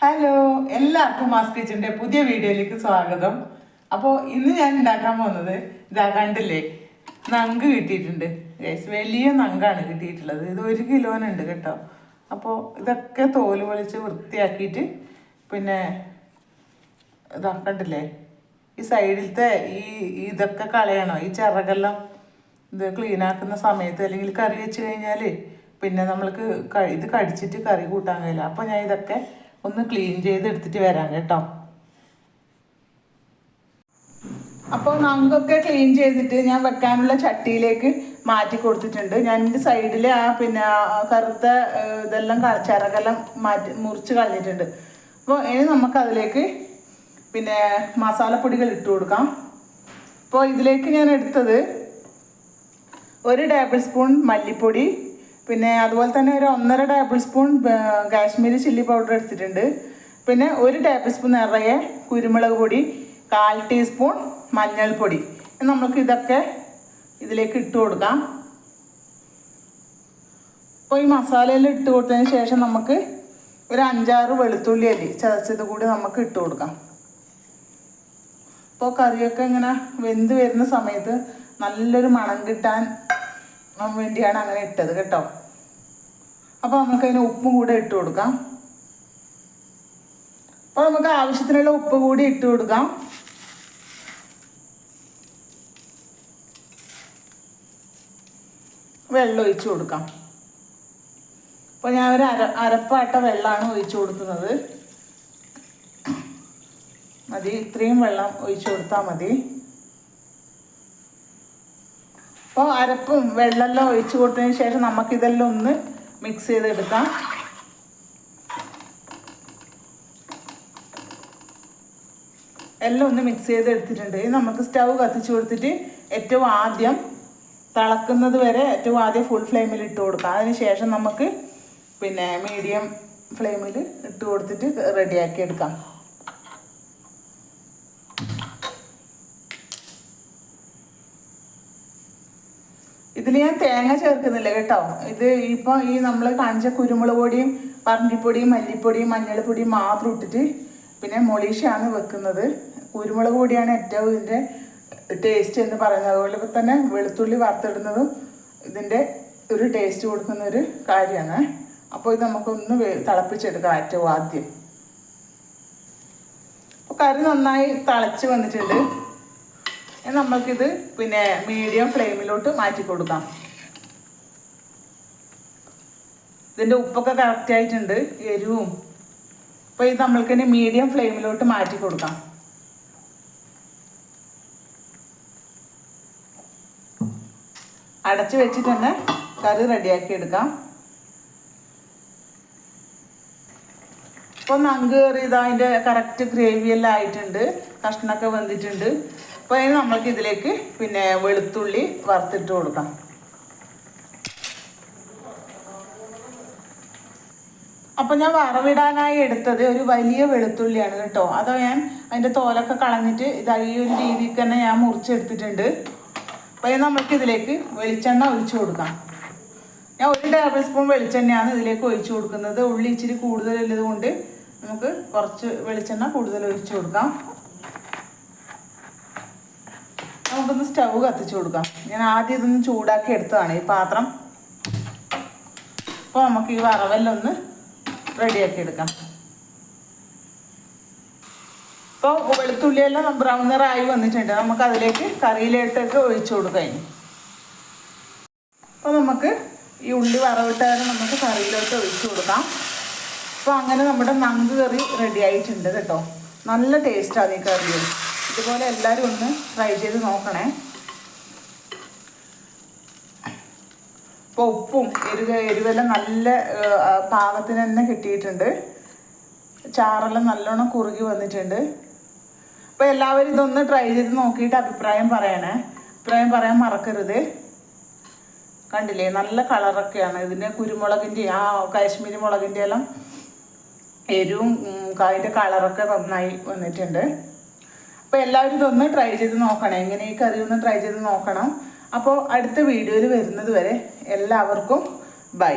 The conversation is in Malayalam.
ഹലോ എല്ലാവർക്കും മാസ് കിച്ചന്റെ പുതിയ വീഡിയോയിലേക്ക് സ്വാഗതം. അപ്പോൾ ഇന്ന് ഞാൻ ഉണ്ടാക്കാൻ പോകുന്നത് ഇതാ കണ്ടില്ലേ? നങ്ക് കിട്ടിയിട്ടുണ്ട്. ഗൈസ് വലിയ നങ്കാണ് കിട്ടിയിട്ടുള്ളത്. ഇത് ഒരു കിലോനുണ്ട് കേട്ടോ. അപ്പോൾ ഇതൊക്കെ തോൽ പൊളിച്ച് വൃത്തിയാക്കിയിട്ട് പിന്നെ ഇതാ കണ്ടില്ലേ? ഈ സൈഡിലത്തെ ഈ ഇതൊക്കെ കളയണം? ഈ ചിറകെല്ലാം ഇത് ക്ലീനാക്കുന്ന സമയത്ത് അല്ലെങ്കിൽ കറി വെച്ച് കഴിഞ്ഞാൽ പിന്നെ നമ്മൾക്ക് ഇത് കടിച്ചിട്ട് കറി കൂട്ടാൻ കഴിയില്ല. അപ്പോൾ ഞാൻ ഇതൊക്കെ ഒന്ന് ക്ലീൻ ചെയ്ത് എടുത്തിട്ട് വരാം കേട്ടോ. അപ്പോൾ നങ്കൊക്കെ ക്ലീൻ ചെയ്തിട്ട് ഞാൻ വെക്കാനുള്ള ചട്ടിയിലേക്ക് മാറ്റി കൊടുത്തിട്ടുണ്ട്. ഞാൻ എന്റെ സൈഡിൽ ആ പിന്നെ കറുത്ത ഇതെല്ലാം ചിറകെല്ലാം മാറ്റി മുറിച്ച് കളഞ്ഞിട്ടുണ്ട്. അപ്പോൾ ഇനി നമുക്ക് അതിലേക്ക് പിന്നെ മസാലപ്പൊടികൾ ഇട്ട് കൊടുക്കാം. അപ്പോൾ ഇതിലേക്ക് ഞാൻ എടുത്തത് ഒരു ടേബിൾ സ്പൂൺ മല്ലിപ്പൊടി പിന്നെ അതുപോലെ തന്നെ ഒരു ഒന്നര tablespoon Kashmiri chilli powder എടുത്തിട്ടുണ്ട്. പിന്നെ ഒരു ടേബിൾ സ്പൂൺ നിറയെ കുരുമുളക് പൊടി കാൽ ടീസ്പൂൺ മഞ്ഞൾപ്പൊടി. നമുക്ക് ഇതൊക്കെ ഇതിലേക്ക് ഇട്ട് കൊടുക്കാം. അപ്പോൾ ഈ മസാലയെല്ലാം ഇട്ട് കൊടുത്തതിന് ശേഷം നമുക്ക് ഒരു അഞ്ചാറ് വെളുത്തുള്ളി അല്ലി ചതച്ചത് കൂടി നമുക്ക് ഇട്ട് കൊടുക്കാം. അപ്പോൾ കറിയൊക്കെ ഇങ്ങനെ വെന്ത് വരുന്ന സമയത്ത് നല്ലൊരു മണം കിട്ടാൻ വേണ്ടിയാണ് അങ്ങനെ ഇട്ടത് കേട്ടോ. അപ്പോൾ നമുക്ക് അതിന് ഉപ്പും കൂടെ ഇട്ട് കൊടുക്കാം. അപ്പോൾ നമുക്ക് ആവശ്യത്തിനുള്ള ഉപ്പ് കൂടി ഇട്ട് കൊടുക്കാം. വെള്ളം ഒഴിച്ച് കൊടുക്കാം. അപ്പോൾ ഞാൻ ഒരു അര അരപ്പാട്ട വെള്ളമാണ് ഒഴിച്ച് കൊടുക്കുന്നത്. മതി ഇത്രയും വെള്ളം ഒഴിച്ച് കൊടുത്താൽ മതി. അപ്പോൾ അരപ്പും വെള്ളമെല്ലാം ഒഴിച്ച് കൊടുത്തതിന് ശേഷം നമുക്കിതെല്ലാം ഒന്ന് മിക്സ് ചെയ്തെടുക്കാം. എല്ലാം ഒന്ന് മിക്സ് ചെയ്തെടുത്തിട്ടുണ്ട്. ഇനി നമുക്ക് സ്റ്റൗ കത്തിച്ച് കൊടുത്തിട്ട് ഏറ്റവും ആദ്യം തിളക്കുന്നത് വരെ ഏറ്റവും ആദ്യം ഫുൾ ഫ്ലെയിമിൽ ഇട്ട് കൊടുക്കാം. അതിനുശേഷം നമുക്ക് പിന്നെ മീഡിയം ഫ്ലെയിമിൽ ഇട്ട് കൊടുത്തിട്ട് റെഡിയാക്കി എടുക്കാം. ഇതിൽ ഞാൻ തേങ്ങ ചേർക്കുന്നില്ല കേട്ടോ. ഇത് ഇപ്പോൾ ഈ നമ്മൾ കാണിച്ച കുരുമുളക് പൊടിയും പറങ്കിപ്പൊടിയും മല്ലിപ്പൊടിയും മഞ്ഞൾപ്പൊടിയും മാത്രം ഇട്ടിട്ട് പിന്നെ മൊളീഷയാണ് വെക്കുന്നത്. കുരുമുളക് പൊടിയാണ് ഏറ്റവും ഇതിന്റെ ടേസ്റ്റ് എന്ന് പറയുന്നത്. അതുപോലെ തന്നെ വെളുത്തുള്ളി വറുത്തിടുന്നതും ഇതിന്റെ ഒരു ടേസ്റ്റ് കൊടുക്കുന്ന ഒരു കാര്യമാണ്. അപ്പോൾ ഇത് നമുക്കൊന്ന് തിളപ്പിച്ചെടുക്കാം ഏറ്റവും ആദ്യം. അപ്പോൾ കറി നന്നായി തിളച്ച് വന്നിട്ടുണ്ട്. നമ്മൾക്കിത് പിന്നെ മീഡിയം ഫ്ലെയിമിലോട്ട് മാറ്റി കൊടുക്കാം. ഇതിന്റെ ഉപ്പൊക്കെ കറക്റ്റ് ആയിട്ടുണ്ട് എരിവും. അപ്പോൾ ഇത് നമ്മൾക്ക് ഇനി മീഡിയം ഫ്ലെയിമിലോട്ട് മാറ്റി കൊടുക്കാം. അടച്ചു വെച്ചിട്ട് തന്നെ കറി റെഡിയാക്കി എടുക്കാം. ഇപ്പോൾ നങ്ക് കയറി ഇതാ അതിന്റെ കറക്റ്റ് ഗ്രേവി എല്ലാം ആയിട്ടുണ്ട് കഷ്ണമൊക്കെ വെന്തിട്ടുണ്ട്. അപ്പോൾ ഇനി നമ്മൾക്ക് ഇതിലേക്ക് പിന്നെ വെളുത്തുള്ളി വറുത്തിട്ട് കൊടുക്കാം. അപ്പോൾ ഞാൻ വറവിടാനായി എടുത്തത് ഒരു വലിയ വെളുത്തുള്ളിയാണ് കേട്ടോ. അതോ ഞാൻ അതിന്റെ തോലൊക്കെ കളഞ്ഞിട്ട് ഇതാ ഈ ഒരു രീതിയിൽ തന്നെ ഞാൻ മുറിച്ചെടുത്തിട്ടുണ്ട്. അപ്പോൾ ഇനി നമുക്ക് ഇതിലേക്ക് വെളിച്ചെണ്ണ ഒഴിച്ചു കൊടുക്കാം. ഞാൻ ഒരു ടേബിൾ സ്പൂൺ വെളിച്ചെണ്ണയാണ് ഇതിലേക്ക് ഒഴിച്ചു കൊടുക്കുന്നത്. ഉള്ളി ഇച്ചിരി കൂടുതലുള്ളത് കൊണ്ട് നമുക്ക് കുറച്ച് വെളിച്ചെണ്ണ കൂടുതൽ ഒഴിച്ചു കൊടുക്കാം. നമുക്കൊന്ന് സ്റ്റവ് കത്തിച്ചു കൊടുക്കാം. ഞാൻ ആദ്യം ഇതൊന്ന് ചൂടാക്കി എടുത്തതാണ് ഈ പാത്രം. അപ്പോൾ നമുക്ക് ഈ വറവെല്ലാം ഒന്ന് റെഡിയാക്കി എടുക്കാം. ഇപ്പോൾ വെളുത്തുള്ളിയെല്ലാം ബ്രൗൺ നിറായി വന്നിട്ടുണ്ട്. നമുക്ക് അതിലേക്ക് കറിയിലേട്ടൊക്കെ ഒഴിച്ചു കൊടുക്കാം ഇനി. അപ്പോൾ നമുക്ക് ഈ ഉള്ളി വറവിട്ടാൽ നമുക്ക് കറിയിലോട്ട് ഒഴിച്ചു കൊടുക്കാം. അപ്പോൾ അങ്ങനെ നമ്മുടെ നങ്ക് കറി റെഡി ആയിട്ടുണ്ട് കേട്ടോ. നല്ല ടേസ്റ്റാണ് ഈ കറി ഇതുപോലെ എല്ലാവരും ഒന്ന് ട്രൈ ചെയ്ത് നോക്കണേ. ഇപ്പോൾ ഉപ്പും എരിവ് എരിവെല്ലാം നല്ല പാകത്തിന് തന്നെ കിട്ടിയിട്ടുണ്ട്. ചാറെല്ലാം നല്ലോണം കുറുകി വന്നിട്ടുണ്ട്. അപ്പോൾ എല്ലാവരും ഇതൊന്ന് ട്രൈ ചെയ്ത് നോക്കിയിട്ട് അഭിപ്രായം പറയണേ. അഭിപ്രായം പറയാൻ മറക്കരുത്. കണ്ടില്ലേ നല്ല കളറൊക്കെയാണ്. ഇതിന്റെ കുരുമുളകിന്റെ ആ കാശ്മീരി മുളകിന്റെ എല്ലാം എരിവും അതിന്റെ കളറൊക്കെ നന്നായി വന്നിട്ടുണ്ട്. അപ്പോൾ എല്ലാവരും ഇതൊന്ന് ട്രൈ ചെയ്ത് നോക്കണം. എങ്ങനെ ഈ കറി ഒന്ന് ട്രൈ ചെയ്ത് നോക്കണം. അപ്പോൾ അടുത്ത വീഡിയോയിൽ വരുന്നത് വരെ എല്ലാവർക്കും ബൈ